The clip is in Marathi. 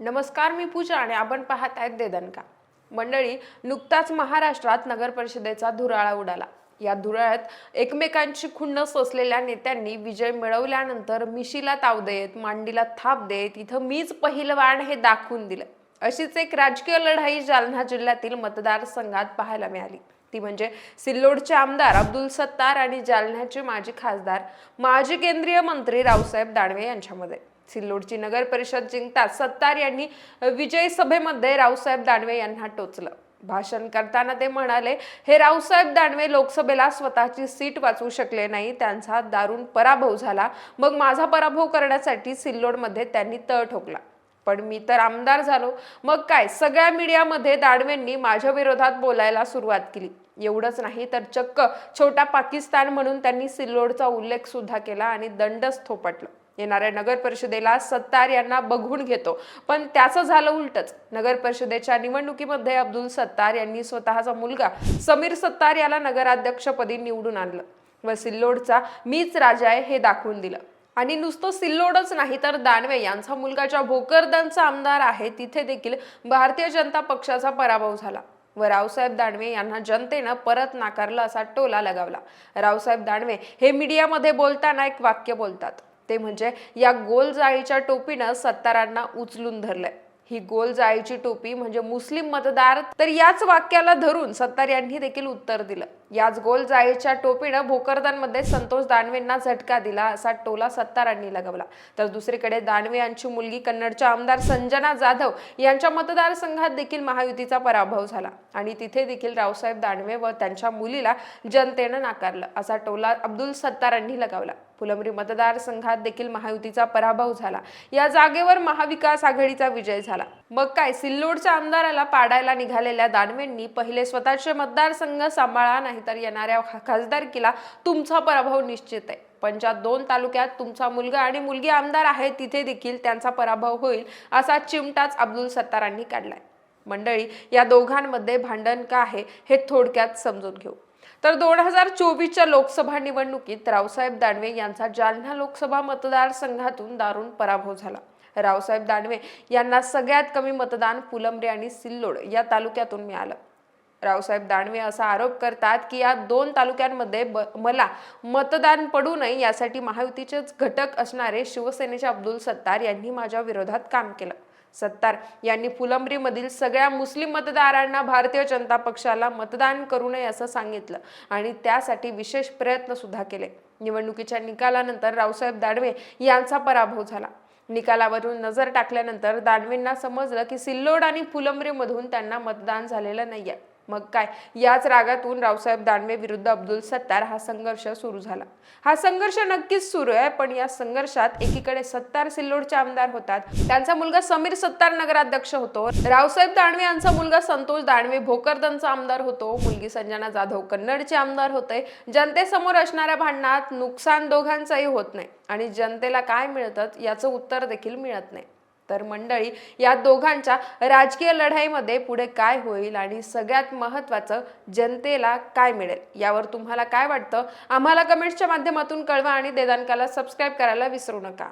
नमस्कार मी पूजा आणि आपण पाहत आहेत देदनका. मंडळी नुकताच महाराष्ट्रात नगर परिषदेचा धुराळा उडाला. या धुराळ्यात एकमेकांची खुन्नस असलेल्या नेत्यांनी विजय मिळवल्यानंतर मिशीला ताव देत मांडीला थाप देत इथं मीच पहिलवान हे दाखवून दिलं. अशीच एक राजकीय लढाई जालना जिल्ह्यातील मतदारसंघात पाहायला मिळाली. ती म्हणजे सिल्लोडचे आमदार अब्दुल सत्तार आणि जालन्याचे माजी खासदार माजी केंद्रीय मंत्री रावसाहेब दानवे यांच्यामध्ये. सिल्लोडची नगर परिषद जिंकताच सत्तार यांनी विजय सभेमध्ये रावसाहेब दानवे यांना टोचलं. भाषण करताना ते म्हणाले हे रावसाहेब दानवे लोकसभेला स्वतःची सीट वाचवू शकले नाही त्यांचा दारुण पराभव झाला. मग माझा पराभव करण्यासाठी सिल्लोडमध्ये त्यांनी तळ ठोकला. पण मी तर आमदार झालो. मग काय? सगळ्या मीडियामध्ये दानवेंनी माझ्या विरोधात बोलायला सुरुवात केली. एवढंच नाही तर चक्क छोटा पाकिस्तान म्हणून त्यांनी सिल्लोडचा उल्लेख सुद्धा केला आणि दंडच थोपटलं. येणाऱ्या नगर परिषदेला सत्तार यांना बघून घेतो. पण त्याचं झालं उलटच. नगर परिषदेच्या निवडणुकीमध्ये अब्दुल सत्तार यांनी स्वतःचा मुलगा समीर सत्तार याला नगराध्यक्षपदी निवडून आणलं व सिल्लोडचा मीच राजा आहे हे दाखवून दिलं. आणि नुसतं सिल्लोडच नाही तर दानवे यांचा मुलगा ज्या भोकरदनचा आमदार आहे तिथे देखील भारतीय जनता पक्षाचा पराभव झाला. व रावसाहेब दानवे यांना जनतेनं परत नाकारलं असा टोला लगावला. रावसाहेब दानवे हे मीडियामध्ये बोलताना एक वाक्य बोलतात. ते म्हणजे या गोल जाळीच्या टोपीनं सत्तारांना उचलून धरलंय. ही गोल जाळीची टोपी म्हणजे मुस्लिम मतदार तर याच वाक्याला धरून सत्तार यांनी देखील उत्तर दिलं. याच गोल जाळीच्या टोपीनं भोकरदानमध्ये संतोष दानवेंना झटका दिला असा टोला सत्तारांनी लगावला. तर दुसरीकडे दानवे यांची मुलगी कन्नडच्या आमदार संजना जाधव यांच्या मतदारसंघात देखील महायुतीचा पराभव झाला. आणि तिथे देखील रावसाहेब दानवे व त्यांच्या मुलीला जनतेनं नाकारलं असा टोला अब्दुल सत्तारांनी लगावला. फुलंब्री मतदारसंघात देखील महायुतीचा पराभव झाला. या जागेवर महाविकास आघाडीचा विजय झाला. मग काय सिल्लोडच्या आमदाराला पाडायला निघालेल्या दानवेंनी पहिले स्वतःचे मतदारसंघ सांभाळा नाहीतर येणाऱ्या खासदारकीला तुमचा पराभव निश्चित आहे. पण ज्या दोन तालुक्यात तुमचा मुलगा आणि मुलगी आमदार आहे तिथे देखील त्यांचा पराभव होईल असा चिमटाच अब्दुल सत्तारांनी काढलाय. मंडळी या दोघांमध्ये भांडण का आहे हे थोडक्यात समजून घेऊ. तर दोन हजार चोवीसच्या लोकसभा निवडणुकीत रावसाहेब दानवे यांचा जालना लोकसभा मतदारसंघातून दारुण पराभव झाला. रावसाहेब दानवे यांना सगळ्यात कमी मतदान फुलंब्रे आणि सिल्लोड या तालुक्यातून मिळालं. रावसाहेब दानवे असा आरोप करतात की या दोन तालुक्यांमध्ये ब- मला मतदान पडू नये यासाठी महायुतीचेच घटक असणारे शिवसेनेचे अब्दुल सत्तार यांनी माझ्या विरोधात काम केलं. सत्तार यांनी फुलंब्रीमधील सगळ्या मुस्लिम मतदारांना भारतीय जनता पक्षाला मतदान करू नये असं सांगितलं आणि त्यासाठी विशेष प्रयत्न सुद्धा केले. निवडणुकीच्या निकालानंतर रावसाहेब दानवे यांचा पराभव झाला. निकालावरून नजर टाकल्यानंतर दानवेंना समजलं की सिल्लोड आणि फुलंब्रीमधून त्यांना मतदान झालेलं नाहीये. मग काय? याच रागातून रावसाहेब दानवे विरुद्ध अब्दुल सत्तार हा संघर्ष सुरू झाला. हा संघर्ष नक्कीच सुरू आहे पण या संघर्षात एकीकडे सत्तार सिल्लोडचे आमदार होतात. त्यांचा मुलगा समीर सत्तार नगराध्यक्ष होतो. रावसाहेब दानवे यांचा मुलगा संतोष दानवे भोकरदनचा आमदार होतो. मुलगी संजना जाधव कन्नडचे आमदार होते. जनतेसमोर असणाऱ्या भांडणात नुकसान दोघांचंही होत नाही. आणि जनतेला काय मिळतं याचं उत्तर देखील मिळत नाही. तर मंडळी या दोघांच्या राजकीय लढाईमध्ये पुढे काय होईल आणि सगळ्यात महत्त्वाचं जनतेला काय मिळेल यावर तुम्हाला काय वाटतं? आम्हाला कमेंट्सच्या माध्यमातून कळवा आणि देदानकाला सबस्क्राईब करायला विसरू नका.